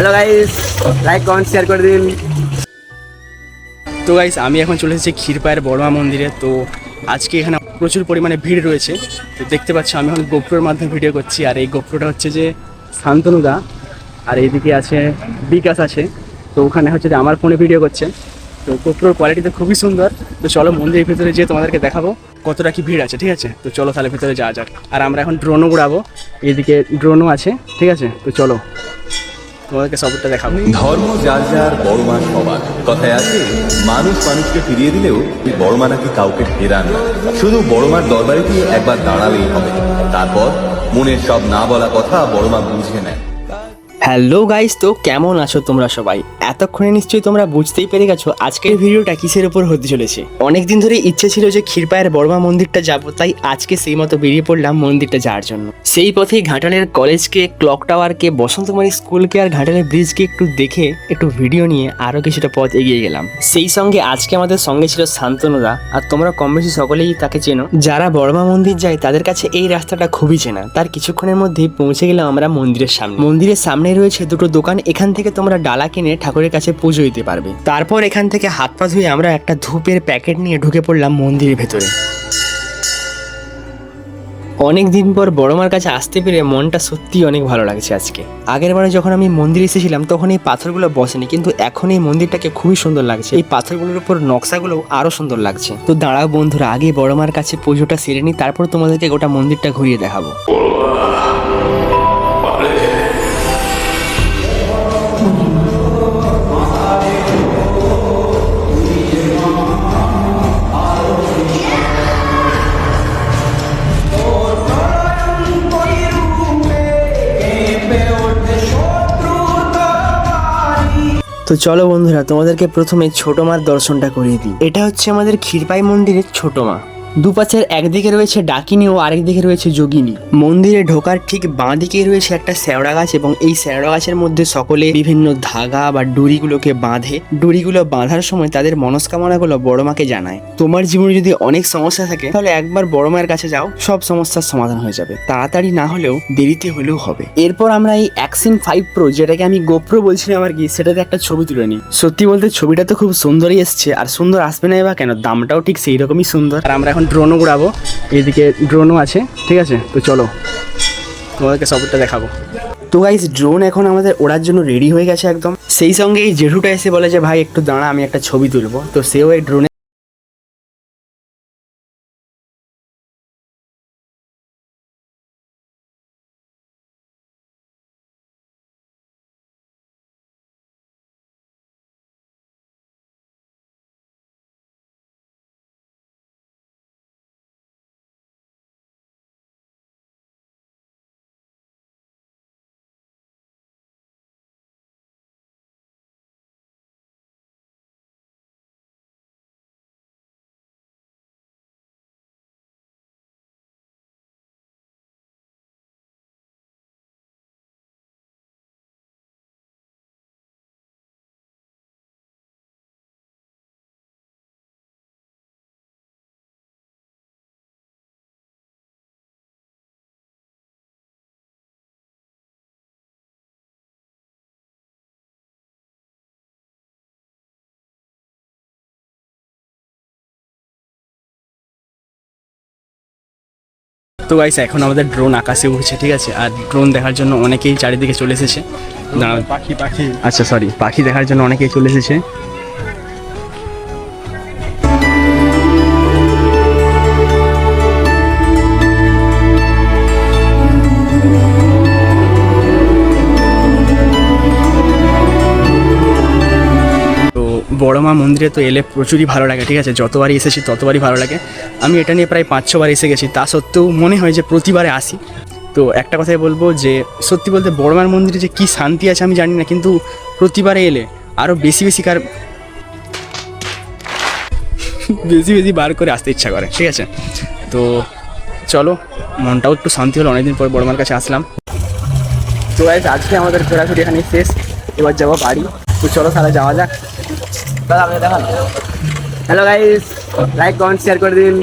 Hello guys like comment share করে দিন। তো গাইস আমি এখন চলে এসেছি ক্ষীরপায়ের বড়মা মন্দিরে। তো, আজকে এখানে প্রচুর পরিমাণে ভিড় রয়েছে। তো, দেখতে পাচ্ছ, আমি এখন গোপ্রোর মাধ্যমে ভিডিও করছি। আর এই গোপ্রোটা হচ্ছে যে শান্তনুদা। আর এইদিকে আছে বিকাশ আছে। তো, ওখানে হচ্ছে যে আমার ফোনে ভিডিও করছে। তো, গোপ্রোর কোয়ালিটি তো খুবই সুন্দর। তো, চলো মন্দিরের ভিতরে যেয়ে তোমাদেরকে দেখাবো কতটা কি ভিড় আছে, ঠিক আছে? তো, চলো তাহলে ভিতরে যাওয়া যাক। আর আমরা এখন ড্রোনও উড়াবো। এইদিকে ড্রোনও আছে, ঠিক আছে? তো, চলো। তোমাদেরকে সবটা দেখাবো। ধর্ম যার যার বড় মা সবার। কথায় আছে, মানুষ মানুষকে ফিরিয়ে দিলেও বড় মা নাকি কাউকে ফেরান না। শুধু বড় মার দরবারে গিয়ে একবার দাঁড়ালেই হবে। তারপর মনের সব না বলা কথা বড় মা বুঝে নেয়। হ্যালো গাইস, তো কেমন আছো তোমরা সবাই? এতক্ষণে নিশ্চয়ই তোমরা বুঝতেই পেরে গেছো আজকের ভিডিওটা কিসের উপর হতে চলেছে। অনেকদিন ধরে ইচ্ছে ছিল যে ক্ষীরপায়ের বড়মা মন্দিরটা যাব, তাই আজকে সেই মতো বেরিয়ে পড়লাম মন্দিরটা যাওয়ার জন্য। সেই পথেই ঘাটালের কলেজকে, ক্লক টাওয়ারকে বসন্তমারি স্কুলকে আর ঘাটালের ব্রিজকে একটু দেখে, একটু ভিডিও নিয়ে আরও কিছুটা পথ এগিয়ে গেলাম। সেই সঙ্গে আজকে আমাদের সঙ্গে ছিল শান্তনুদা, আর তোমরা কম বেশি সকলেই তাকে চেনো। যারা বড়মা মন্দির যায়, তাদের কাছে এই রাস্তাটা খুবই চেনা। তার কিছুক্ষণের মধ্যেই পৌঁছে গেলাম আমরা মন্দিরের সামনে। মন্দিরের সামনে রয়েছে দুটো দোকান, এখান থেকে তোমরা ডালা কিনে ঠাকুরের কাছে পুজো দিতে পারবে। তারপর এখান থেকে হাত পা ধুয়ে আমরা একটা ধূপের প্যাকেট নিয়ে ঢুকে পড়লাম মন্দিরের ভেতরে। অনেক দিন পর বড়মার কাছে আসতে পেরে মনটা সত্যিই অনেক ভালো লাগছে আজকে। আগের বারে যখন আমি মন্দিরে এসেছিলাম, তখন এই পাথরগুলো বসেনি, কিন্তু এখন এই মন্দিরটাকে খুবই সুন্দর লাগছে। এই পাথরগুলোর উপর নকশাগুলো আরও সুন্দর লাগছে। তো দাঁড়াও বন্ধুরা, আগে বড়মার কাছে পুজোটা সেরে নিই তারপর তোমাদেরকে গোটা মন্দিরটা ঘুরিয়ে দেখাবো। তো চলো বন্ধুরা, তোমাদেরকে প্রথমে ছোট মার দর্শনটা করিয়ে দিই। এটা হচ্ছে আমাদের ক্ষীরপাই মন্দিরের ছোট মা। দুপাশের একদিকে রয়েছে ডাকিনী ও আরেকদিকে রয়েছে যোগিনী। মন্দিরে ঢোকার ঠিক বাঁ দিকে রয়েছে একটা শ্যাওড়া গাছ এবং এই শ্যাওড়া গাছের মধ্যে সকলে বিভিন্ন ধাগা বা ডুরিগুলোকে বাঁধে। ডুরিগুলো বাঁধার সময় তাদের মনস্কামনাগুলো বড় মাকে জানায়। তোমার জীবনে যদি অনেক সমস্যা থাকে, তাহলে একবার বড় মায়ের কাছে যাও, সব সমস্যার সমাধান হয়ে যাবে। তাড়াতাড়ি না হলেও দেরিতে হলেও হবে। এরপর আমরা এই অ্যাক্সিন ফাইভ প্রো যেটাকে আমি গোপ্রো বলছিলাম আর কি, সেটাতে একটা ছবি তুলে নিই। সত্যি বলতে ছবিটা তো খুব সুন্দরই এসছে, আর সুন্দর আসবে না বা কেন? দামটাও ঠিক সেই রকমই সুন্দর। আর আমরা এখন ড্রোনও উড়াবো এইদিকে ড্রোনও আছে, ঠিক আছে? তো চলো, তোমাদেরকে সবটা দেখাবো। তো গাইস ড্রোন এখন আমাদের ওড়ার জন্য রেডি হয়ে গেছে একদম। সেই সঙ্গে এই জেঠুটা এসে বলে যে, ভাই, একটু দাঁড়া, আমি একটা ছবি তুলবো। তো সেও এই ড্রোনে তো গাইস এখন আমাদের ড্রোন আকাশে উঠছে ঠিক আছে? আর ড্রোন দেখার জন্য অনেকেই চারিদিকে চলে এসেছে। পাখি পাখি। আচ্ছা সরি পাখি দেখার জন্য অনেকেই চলে এসেছে। বড় মা মন্দিরে তো এলে প্রচুরই ভালো লাগে, ঠিক আছে? যতবারই এসেছি ততবারই ভালো লাগে। আমি এটা নিয়ে প্রায় পাঁচ ছবার এসে গেছি, তা সত্ত্বেও মনে হয় যে প্রতিবারে আসি। তো একটা কথাই বলব যে, সত্যি বলতে বড় মার মন্দিরে যে কী শান্তি আছে আমি জানি না, কিন্তু প্রতিবারে এলে আরও বেশি বেশি কার বেশি বেশি বার করে আসতে ইচ্ছা করে, ঠিক আছে? তো চলো, মনটাও একটু শান্তি হলো, অনেকদিন পর বড় মার কাছে আসলাম। তো আজকে আমাদের ঘোরাঘুরি এখানে শেষ। এবার যাব বাড়ি। তো চলো তাহলে যাওয়া যাক। দাদা আপনি দেখান। Hello guys like comment share করে দিন।